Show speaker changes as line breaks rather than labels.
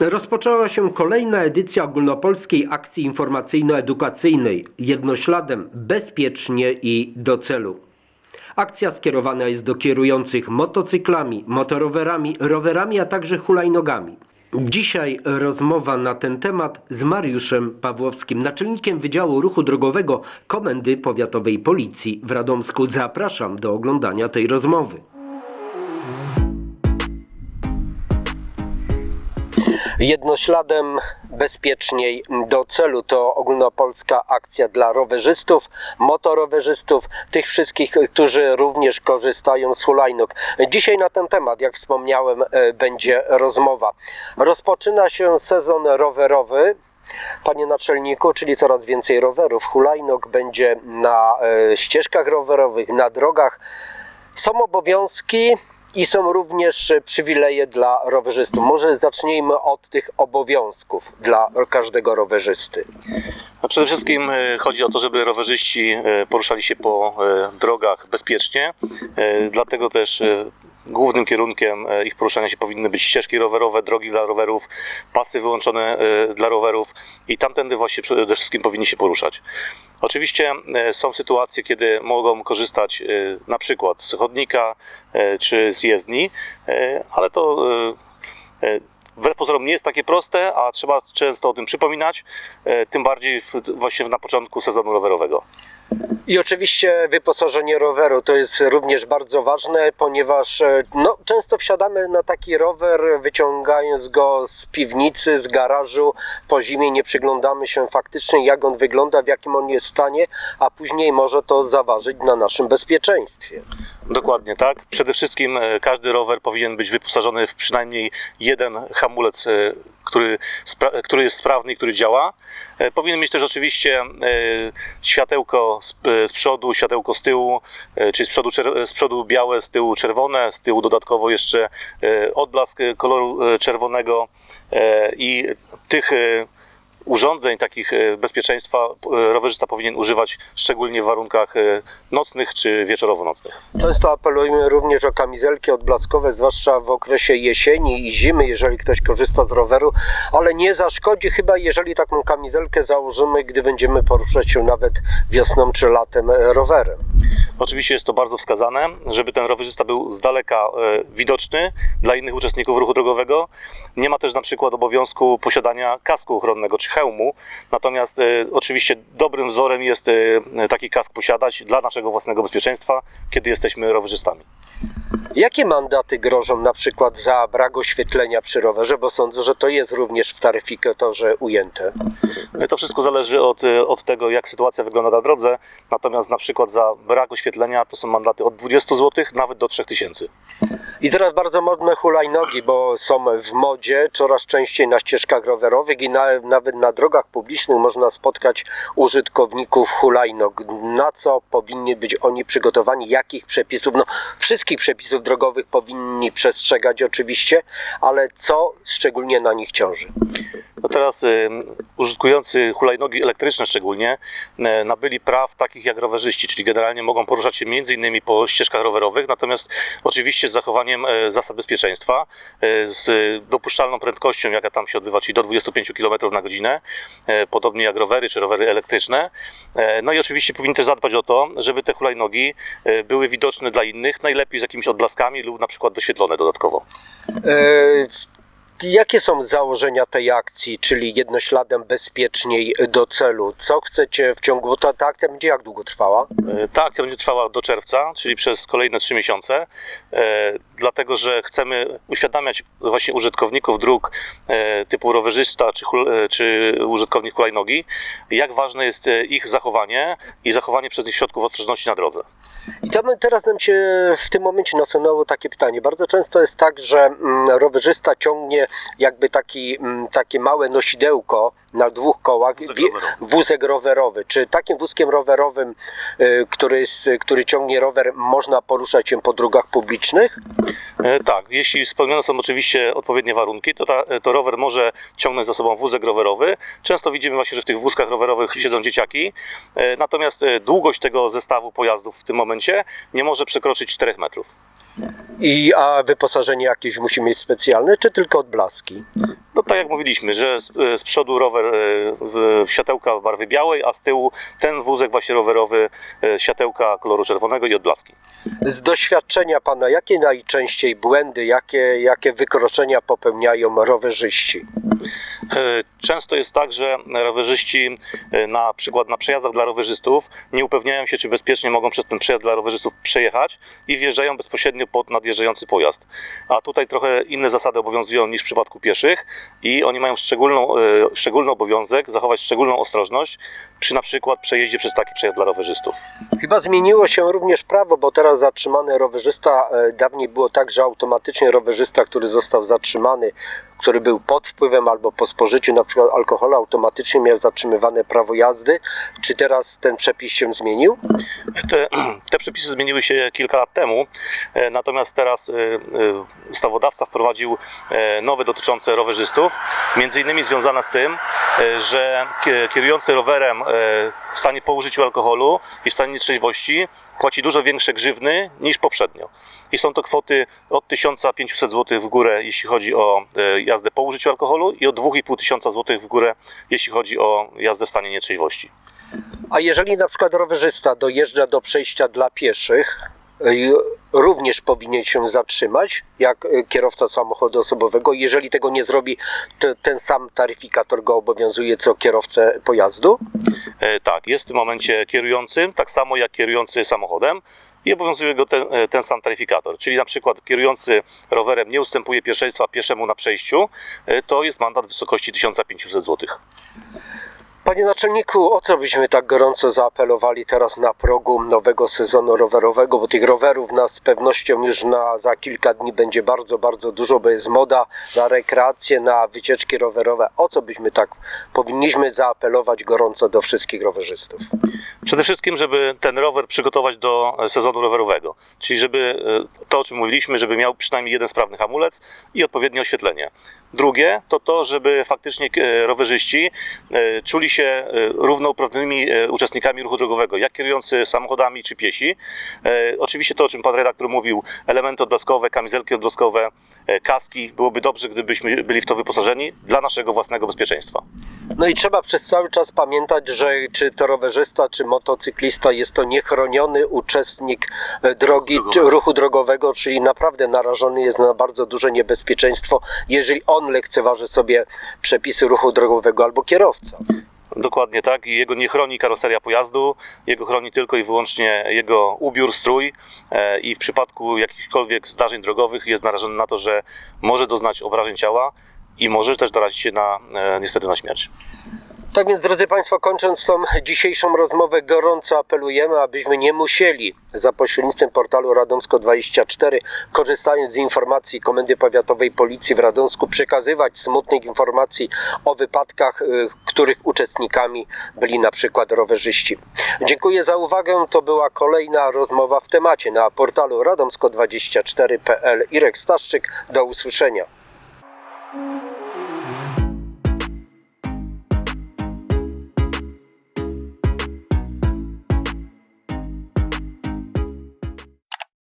Rozpoczęła się kolejna edycja ogólnopolskiej akcji informacyjno-edukacyjnej Jednośladem bezpiecznie i do celu. Akcja skierowana jest do kierujących motocyklami, motorowerami, rowerami, a także hulajnogami. Dzisiaj rozmowa na ten temat z Mariuszem Pawłowskim, naczelnikiem Wydziału Ruchu Drogowego Komendy Powiatowej Policji w Radomsku. Zapraszam do oglądania tej rozmowy. Jednośladem bezpieczniej do celu to ogólnopolska akcja dla rowerzystów, motorowerzystów, tych wszystkich, którzy również korzystają z hulajnóg. Dzisiaj na ten temat, jak wspomniałem, e, będzie rozmowa. Rozpoczyna się sezon rowerowy. Panie naczelniku, czyli coraz więcej rowerów, hulajnóg będzie na e, ścieżkach rowerowych, na drogach. Są obowiązki i są również przywileje dla rowerzystów. Może zacznijmy od tych obowiązków dla każdego rowerzysty.
No przede wszystkim e, chodzi o to, żeby rowerzyści e, poruszali się po e, drogach bezpiecznie. Dlatego też głównym kierunkiem e, ich poruszania się powinny być ścieżki rowerowe, drogi dla rowerów, pasy wyłączone e, dla rowerów i tamtędy właśnie przede wszystkim powinni się poruszać. Oczywiście e, są sytuacje, kiedy mogą korzystać na przykład z chodnika czy z jezdni, ale to wbrew pozorom nie jest takie proste, a trzeba często o tym przypominać, tym bardziej właśnie na początku sezonu rowerowego.
I oczywiście wyposażenie roweru to jest również bardzo ważne, ponieważ e, no, często wsiadamy na taki rower, wyciągając go z piwnicy, z garażu. Po zimie nie przyglądamy się faktycznie, jak on wygląda, w jakim on jest stanie, a później może to zaważyć na naszym bezpieczeństwie.
Dokładnie tak. Przede wszystkim e, każdy rower powinien być wyposażony w przynajmniej jeden hamulec, e, który, który jest sprawny i który działa. Powinien mieć też oczywiście światełko z, przodu, światełko z tyłu, e, czyli z przodu, z przodu białe, z tyłu czerwone, z tyłu dodatkowo jeszcze e, odblask koloru e, czerwonego i tych urządzeń takich e, bezpieczeństwa e, rowerzysta powinien używać szczególnie w warunkach e, nocnych czy wieczorowo-nocnych.
Często apelujemy również o kamizelki odblaskowe, zwłaszcza w okresie jesieni i zimy, jeżeli ktoś korzysta z roweru, ale nie zaszkodzi chyba, jeżeli taką kamizelkę założymy, gdy będziemy poruszać się nawet wiosną czy latem rowerem.
Oczywiście jest to bardzo wskazane, żeby ten rowerzysta był z daleka e, widoczny dla innych uczestników ruchu drogowego. Nie ma też na przykład obowiązku posiadania kasku ochronnego czy hełmu, natomiast e, oczywiście dobrym wzorem jest e, taki kask posiadać dla naszego własnego bezpieczeństwa, kiedy jesteśmy rowerzystami.
Jakie mandaty grożą na przykład za brak oświetlenia przy rowerze, bo sądzę, że to jest również w taryfikatorze ujęte.
To wszystko zależy od, od tego, jak sytuacja wygląda na drodze, natomiast na przykład za brak oświetlenia to są mandaty od 20 zł nawet do 3000
I teraz bardzo modne hulajnogi, bo są w modzie coraz częściej na ścieżkach rowerowych i na, nawet na drogach publicznych można spotkać użytkowników hulajnog. Na co powinni być oni przygotowani, jakich przepisów, no wszystkich przepisów drogowych powinni przestrzegać oczywiście, ale co szczególnie na nich ciąży?
No teraz y, użytkujący hulajnogi elektryczne szczególnie y, nabyli praw takich jak rowerzyści, czyli generalnie mogą poruszać się między innymi po ścieżkach rowerowych, natomiast oczywiście z zachowaniem y, zasad bezpieczeństwa, y, z dopuszczalną prędkością, jaka tam się odbywa, czyli do 25 km na godzinę, y, podobnie jak rowery czy rowery elektryczne. Y, No i oczywiście powinni też zadbać o to, żeby te hulajnogi y, były widoczne dla innych, najlepiej z jakimiś odblaskami lub na przykład doświetlone dodatkowo.
Jakie są założenia tej akcji, czyli jednośladem bezpieczniej do celu? Co chcecie w ciągu, ta, ta akcja będzie jak długo trwała?
E, Ta akcja będzie trwała do czerwca, czyli przez kolejne trzy miesiące, e, dlatego że chcemy uświadamiać właśnie użytkowników dróg e, typu rowerzysta czy, czy użytkownik hulajnogi, jak ważne jest ich zachowanie i zachowanie przez nich środków ostrożności na drodze.
I to teraz nam się w tym momencie nasunęło takie pytanie. Bardzo często jest tak, że mm, rowerzysta ciągnie jakby taki, mm, takie małe nosidełko na dwóch kołach,
Wózek rowerowy.
wózek rowerowy. Czy takim wózkiem rowerowym, y, który, jest, który ciągnie rower, można poruszać się po drogach publicznych?
E, Tak, jeśli spełnione są oczywiście odpowiednie warunki, to, ta, to rower może ciągnąć za sobą wózek rowerowy. Często widzimy właśnie, że w tych wózkach rowerowych siedzą dzieciaki, e, natomiast e, długość tego zestawu pojazdów w tym momencie nie może przekroczyć 4 metrów.
I a wyposażenie jakieś musi mieć specjalne, czy tylko odblaski?
No tak jak mówiliśmy, że z, z przodu rower e, w w światełka barwy białej, a z tyłu ten wózek właśnie rowerowy e, światełka koloru czerwonego i odblaski.
Z doświadczenia pana, jakie najczęściej błędy, jakie, jakie wykroczenia popełniają rowerzyści?
E, Często jest tak, że rowerzyści e, na przykład na przejazdach dla rowerzystów nie upewniają się, czy bezpiecznie mogą przez ten przejazd dla rowerzystów przejechać i wjeżdżają bezpośrednio pod nadjeżdżający pojazd. A tutaj trochę inne zasady obowiązują niż w przypadku pieszych i oni mają szczególną, e, szczególny obowiązek zachować szczególną ostrożność przy na przykład przejeździe przez taki przejazd dla rowerzystów.
Chyba zmieniło się również prawo, bo teraz zatrzymany rowerzysta, e, dawniej było tak, że automatycznie rowerzysta, który został zatrzymany, który był pod wpływem albo po spożyciu na przykład alkoholu, automatycznie miał zatrzymywane prawo jazdy. Czy teraz ten przepis się zmienił?
Te, te przepisy zmieniły się kilka lat temu, e, natomiast teraz e, e, ustawodawca wprowadził e, nowe dotyczące rowerzystów, między innymi związane z tym, e, że kie- kierujący rowerem e, w stanie po użyciu alkoholu i w stanie nietrzeźwości płaci dużo większe grzywny niż poprzednio. I są to kwoty od 1500 zł w górę, jeśli chodzi o jazdę po użyciu alkoholu i od 2500 zł w górę, jeśli chodzi o jazdę w stanie nietrzeźwości.
A jeżeli na przykład rowerzysta dojeżdża do przejścia dla pieszych, y, również powinien się zatrzymać, jak y, kierowca samochodu osobowego. Jeżeli tego nie zrobi, to ten sam taryfikator go obowiązuje co kierowcę pojazdu.
E, Tak, jest w tym momencie kierującym, tak samo jak kierujący samochodem i obowiązuje go ten, e, ten sam taryfikator. Czyli na przykład kierujący rowerem nie ustępuje pierwszeństwa pieszemu na przejściu, e, to jest mandat w wysokości 1500 zł.
Panie naczelniku, o co byśmy tak gorąco zaapelowali teraz na progu nowego sezonu rowerowego, bo tych rowerów nas z pewnością już na, za kilka dni będzie bardzo, bardzo dużo, bo jest moda na rekreację, na wycieczki rowerowe. O co byśmy tak powinniśmy zaapelować gorąco do wszystkich rowerzystów?
Przede wszystkim, żeby ten rower przygotować do sezonu rowerowego, czyli żeby e, to, o czym mówiliśmy, żeby miał przynajmniej jeden sprawny hamulec i odpowiednie oświetlenie. Drugie to to, żeby faktycznie e, rowerzyści e, czuli się e, równouprawnionymi e, uczestnikami ruchu drogowego, jak kierujący samochodami czy piesi. Oczywiście to, o czym pan redaktor mówił, elementy odblaskowe, kamizelki odblaskowe, kaski, byłoby dobrze, gdybyśmy byli w to wyposażeni dla naszego własnego bezpieczeństwa.
No i trzeba przez cały czas pamiętać, że czy to rowerzysta, czy motocyklista jest to niechroniony uczestnik e, drogi ruchu drogowego, czyli naprawdę narażony jest na bardzo duże niebezpieczeństwo, jeżeli on lekceważy sobie przepisy ruchu drogowego albo kierowca.
Dokładnie tak. I jego nie chroni karoseria pojazdu, jego chroni tylko i wyłącznie jego ubiór, strój e, i w przypadku jakichkolwiek zdarzeń drogowych jest narażony na to, że może doznać obrażeń ciała i może też narazić się na, e, niestety na śmierć.
Tak więc, drodzy Państwo, kończąc tą dzisiejszą rozmowę, gorąco apelujemy, abyśmy nie musieli za pośrednictwem portalu Radomsko24, korzystając z informacji Komendy Powiatowej Policji w Radomsku, przekazywać smutnych informacji o wypadkach, y, których uczestnikami byli na przykład rowerzyści. Dziękuję za uwagę. To była kolejna rozmowa w temacie na portalu radomsko24.pl. Irek Staszczyk, do usłyszenia.